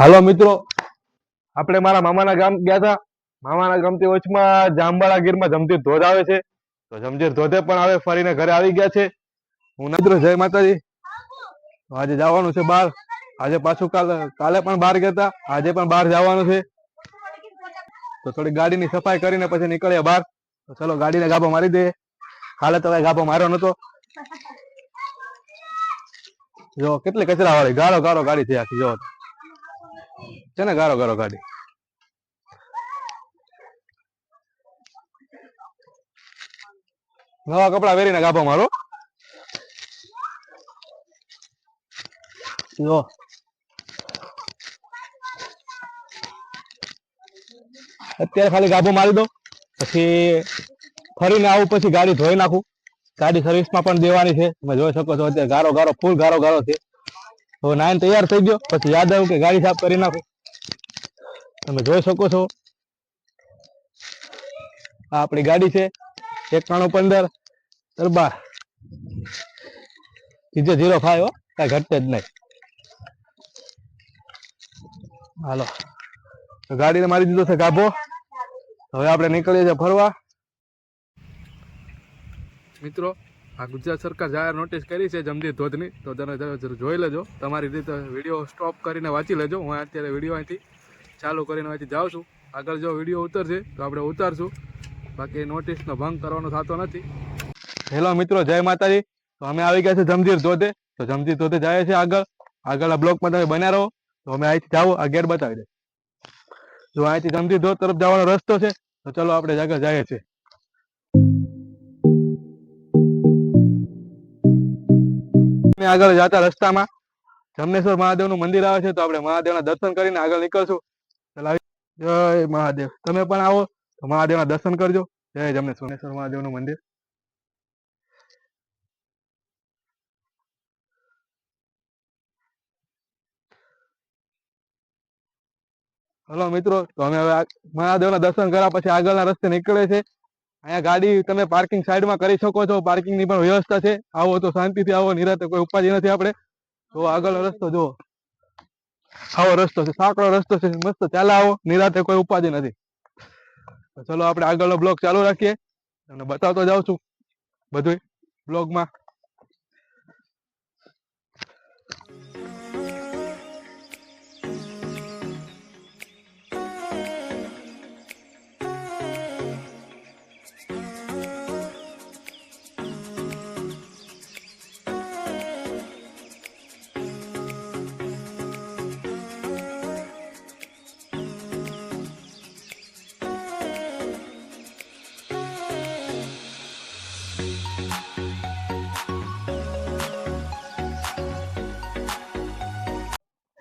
હાલો મિત્રો, આપણે મારા મામાના ગામ ગયા હતા મામાના ગામથી ઓછમાં જાંબાળા ગીરમાં જમતીર ધોધ આવે છે. તો જમજીર ધોધે પણ આવે ફરીને ઘરે આવી ગયા છે. હું મિત્રો, જય માતાજી. આજે જવાનું છે બહાર. આજે પાછું કાલે કાલે પણ બહાર ગયા હતા આજે પણ બહાર જવાનું છે. તો થોડી ગાડીની સફાઈ કરીને પછી નીકળ્યા બહાર. તો ચલો ગાડીને ગાભો મારી દે કાલે તો ગાભો માર્યો નતો. જો, કેટલી કચરા વાળી ગાળો ગાળો ગાડી થઈ આખી, જો. છે ને, ગારો ગારો, ગાડી. નવા કપડા પહેરીને ગાભો મારો. જો. અત્યારે ખાલી ગાભો મારી દો પછી ફરીને આવું, પછી ગાડી ધોઈ નાખું. ગાડી સર્વિસમાં પણ દેવાની છે. તમે જોઈ શકો છો, અત્યારે ગારો ગારો, ફૂલ ગારો ગારો છે. તો નાઈન તૈયાર થઈ ગયો. પછી યાદ આવ્યું કે ગાડી સાફ કરી નાખું. તમે જોઈ શકો છો. આ આપણી ગાડી છે. એકાણું પંદર દરબાર. બીજો જીરો ફાઈવ કઈ ઘટશે જ નહીં. હાલો. તો ગાડીને મારી દીધો છે ગાભો. હવે આપણે નીકળીએ છીએ ફરવા. મિત્રો, આ ગુજરાત સરકાર જાહેર નોટિસ કરી છે જમદીર ધોધની. તો જરા જોઈ લેજો. તમારી રીતે વીડિયો સ્ટોપ કરીને વાંચી લેજો. હું અત્યારે વીડિયો અહીંથી ચાલુ કરીને અહીંથી જાઉં છું. આગળ જો વીડિયો ઉતરશે તો આપણે ઉતારશું. બાકી નોટિસનો ભંગ કરવાનો થતો નથી. હેલો મિત્રો, જય માતાજી. તો અમે આવી ગયા છે જમજીર ધોધે. તો જમજીર ધોધે જાય છે આગળ. આગળના બ્લોકમાં તમે બન્યા રહો. તો અમે અહીંથી જાઓ, આ ગેટ બતાવી દે. જો અહીંથી જમજીર ધોધ તરફ જવાનો રસ્તો છે, તો ચલો આપણે આગળ જઈએ છીએ. આગળ જતા રસ્તામાં જમનેશ્વર મહાદેવનું મંદિર આવે છે, તો આપણે મહાદેવના દર્શન કરીને આગળ નીકળશું. ચાલો આવી- જય મહાદેવ. તમે પણ આવો, તો મહાદેવના દર્શન કરજો. જય જમનેશ્વર મહાદેવનું મંદિર. હલો મિત્રો, તો અમે હવે મહાદેવ મહાદેવના દર્શન કર્યા પછી આગળના રસ્તે નીકળે છે. અહીંયા ગાડી તમે પાર્કિંગ સાઈડમાં કરી શકો છો. પાર્કિંગની પણ વ્યવસ્થા છે. આવો તો શાંતિથી આવો, નિરાતે કોઈ ઉપાધિ નથી આપણે. તો આગળનો રસ્તો જુઓ. આવો રસ્તો છે સાંકડો રસ્તો છે, મસ્ત ચાલે આવો, નિરાતે કોઈ ઉપાધિ નથી. ચલો આપણે આગળનો બ્લોગ ચાલુ રાખીએ તમને બતાવતો જાઉં છું બધું બ્લોગમાં.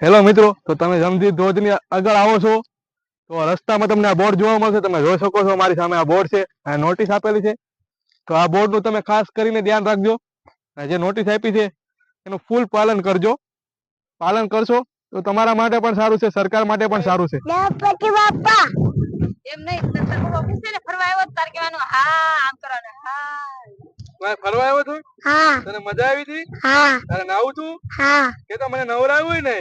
હેલો મિત્રો તો તમે જમજી ધોધની આગળ આવો છો? તો રસ્તામાં તમને આ બોર્ડ જોવા મળશે તમે જોઈ શકો છો મારી સામે આ બોર્ડ છે આ નોટિસ આપેલી છે. તો આ બોર્ડનું તમે ખાસ કરીને ધ્યાન રાખજો. જે નોટિસ આપી છે એનું ફૂલ પાલન કરજો. પાલન કરશો તો તમારા માટે પણ સારું છે સરકાર માટે પણ સારું છે. એમ નહીં તાર તાર પપ્પા પૂછે ને ફરવા આવ્યો તો કહેવાનું હા આમ કરવાનું હા. ફરવા આવ્યો છું તને મજા આવી હતી? નવું તારે નાવું છું કે તો મને નવરાવ્યું હોય ને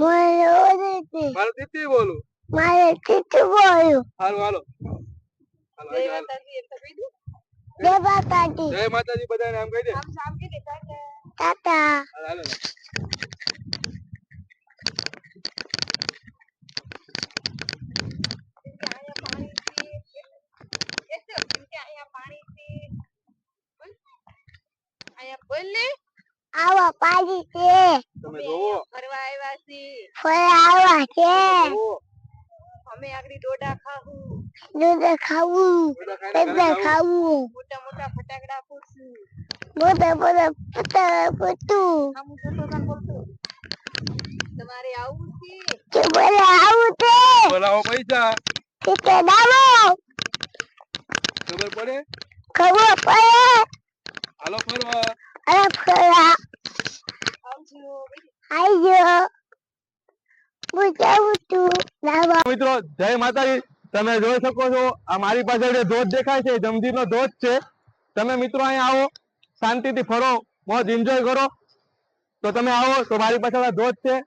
મારું તીતી બોલું મારે બોલ્યું હારું હાલો હાલો. જય માતાજી જય માતાજી બધાને આમ કહી દે ટાટા હાલો, હાલો. આવા પાડી છે તમે જોવો. ફરવા આવ્યા છીએ. ફળ આવા છે? અમે આગળ ડોડા ખાવું. દૂધ ખાવું. ખાવું. મોટા મોટા ફટાકડા ફોડશું મોટા મોટા આમ કાન બોલતો તમારે આવું છે? કે બોલે આવું છે? બોલાવો પૈસા. કે દાવો. ખબર પડે? ખબર પડે. હાલો ફરવા. અરે ફળા આવજો આજો હું જાઉં છું દાવા મિત્રો, જય માતાજી. તમે જોઈ શકો છો, આ મારી પાસે જે ધોધ દેખાય છે જમજીર નો ધોધ છે. તમે મિત્રો અહીંયા આવો, શાંતિથી ફરો, મોજ એન્જોય કરો. તો તમે આવો, તો મારી પાછળ ધોધ છે.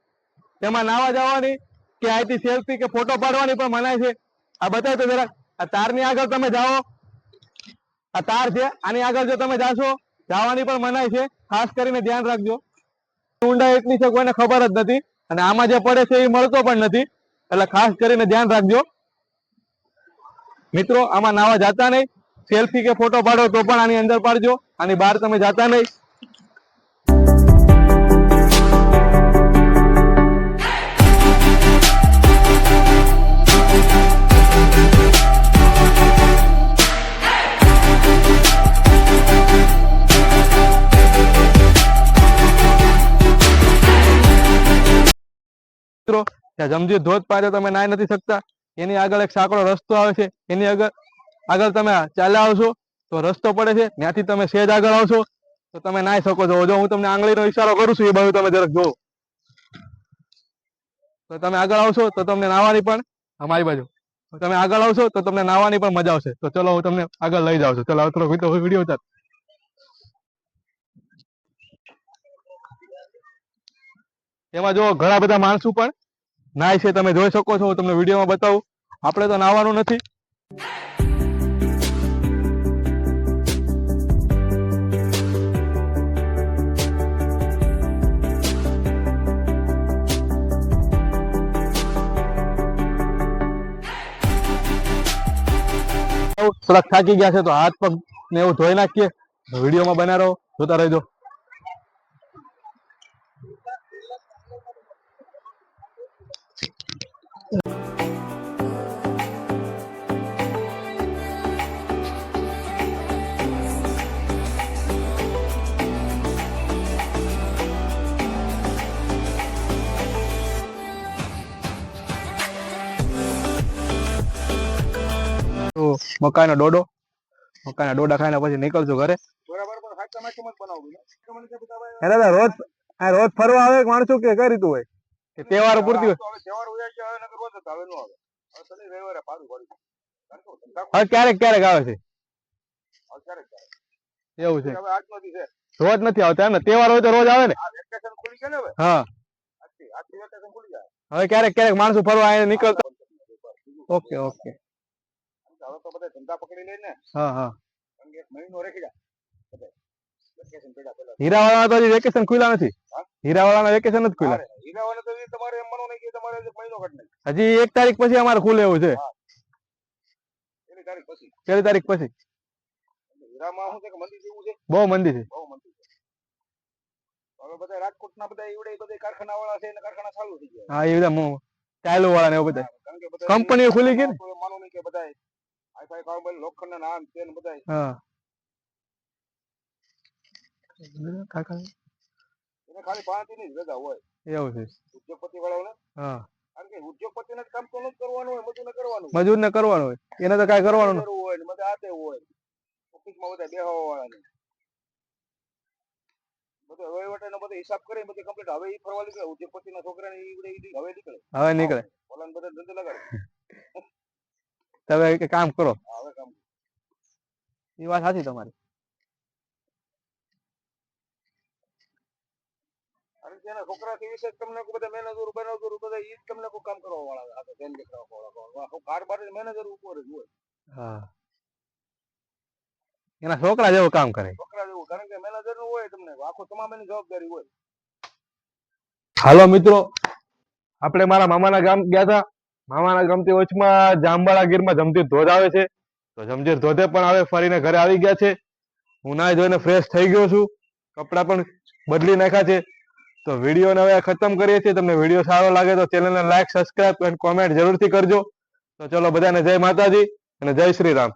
તેમાં નાવા જવાની કે અહીંથી સેલ્ફી કે ફોટો પાડવાની પણ મનાય છે. આ બતાય તો જરા આ તારની આગળ તમે જાઓ. આ તાર છે, આની આગળ જો તમે જાશો, જવાની પણ મનાય છે. ખાસ કરીને ધ્યાન રાખજો. ઊંડાઈ એટલી છે કોઈને ખબર જ નથી. અને આમાં જે પડે છે એ મળતો પણ નથી. એટલે ખાસ કરીને ધ્યાન રાખજો. મિત્રો, આમાં નાવા જાતા નહીં. સેલ્ફી કે ફોટો પાડો તો પણ આની અંદર પાડજો. આની બહાર તમે જાતા નહીં. જમજી ધોધ પાસે તમે નાઈ નથી શકતા. એની આગળ એક સાંકડો રસ્તો આવે છે. એની આગળ આગળ તમે ચાલ્યા આવશો, તો રસ્તો પડે છે. ત્યાંથી તમે સેજ આગળ આવશો, તો તમે નાઈ શકો છો. જો હું તમને આંગળીનો ઈશારો કરું છું, એ બાજુ તમે જરાક જુઓ. તો તમે આગળ આવશો, તો તમને નાવાની પણ અમારી બાજુ. તમે આગળ આવશો, તો તમને નાવાની પણ મજા આવશે. તો ચલો, હું તમને આગળ લઈ જાઉં છું. ચલો થોડો વીડિયો ઉતાર. એમાં જો ઘણા બધા માણસો પણ નાય છે, તમે જોઈ શકો છો, હું તમને વિડીયોમાં બતાવું. આપણે તો નાવાનું નથી. થોડાક થાકી ગયા છે, તો હાથ પગ ને એવું ધોઈ નાખીએ. વિડીયોમાં બનાવો જોતા રહેજો. તો મકાઈનો ડોડો. મકાઈના ડોડા ખાઈને પછી નીકળજો ઘરે. હે દાદા રોજ આ રોજ ફરવા આવે કે કે કઈ રીતું હોય? કે તહેવાર પૂરતી હોય. હવે ક્યારેક ક્યારેક આવે છે. એવું છે. રોજ નથી આવતા એમ ને? તહેવાર હોય તો રોજ આવે ને? હા. હવે ક્યારેક ક્યારેક માણસો ફરવા નીકળતા. Okay okay. હા હા. હીરાવાળાના તો હજી વેકેશન ખુલ્લા નથી. હીરાવાળાના વેકેશન નથી ખુલ્યા હજી એક તારીખ પછી અમારે ખુલે એવું છે. પેલી તારીખ પછી. બહુ મંદી છે. રાજકોટના બધા એવડે બધા કારખાના વાળા છે ને કારખાના ચાલુ થઈ ગયા. હા એ બધા ચાલુ વાળા ને એવું બધા કે કંપનીઓ ખુલી ગઈ ને? માનું નહીં કે બધા છે ને બધા હા. એને ખાલી પાંચ દિનની રજા હોય. એવું છે. ઉદ્યોગપતિ વાળાઓને હા. કારણ કે ઉદ્યોગપતિને જ કામ તો નથી કરવાનું હોય કરવાનું. મજૂર ને કરવાનું હોય. એને તો કાંઈ કરવાનું હોય ને બધા આતે હોય. ઓફિસમાં બધા બેહવા વાળા બધો વહીવટનો બધો હિસાબ કરી બધી કમ્પ્લીટ હવે ઈ ફરવા નીકળે. ઉદ્યોગપતિના છોકરાને ઈ બધે ઈ હવે નીકળે. હવે નીકળે બધા ધંધો લગાડે. તમે કે કામ કરો. હવે કામ એ વાત સાચી તમારી. કારણ કે એના છોકરાથી વિશે તમને કોઈ બધા મેનેજર બનાવજો બધા ઈ તમને કોઈ કામ કરવા વાળા ધ્યાન વાળા આખું કાર મેનેજર ઉપર જ હોય. હા. એના છોકરા જેવું કામ કરે. છોકરા જેવું કારણ કે મેનેજરનું હોય તમને આખો તમામ એની જવાબદારી હોય. હાલો મિત્રો આપણે મારા મામાના ગામ ગયા હતા મામાના ગમતી ઓછમાં જાંબાળા ગીરમાં જમતી ધોધ આવે છે. તો જમજીર ધોધે પણ હવે ફરીને ઘરે આવી ગયા છે. હું નાય ધોઈને ફ્રેશ થઈ ગયો છું. કપડાં પણ બદલી નાખ્યા છે. તો વિડીયોને હવે ખતમ કરીએ છીએ. તમને વીડિયો સારો લાગે તો ચેનલને લાઈક સબસ્ક્રાઈબ અને કોમેન્ટ જરૂરથી કરજો. તો ચલો બધાને જય માતાજી અને જય શ્રી રામ.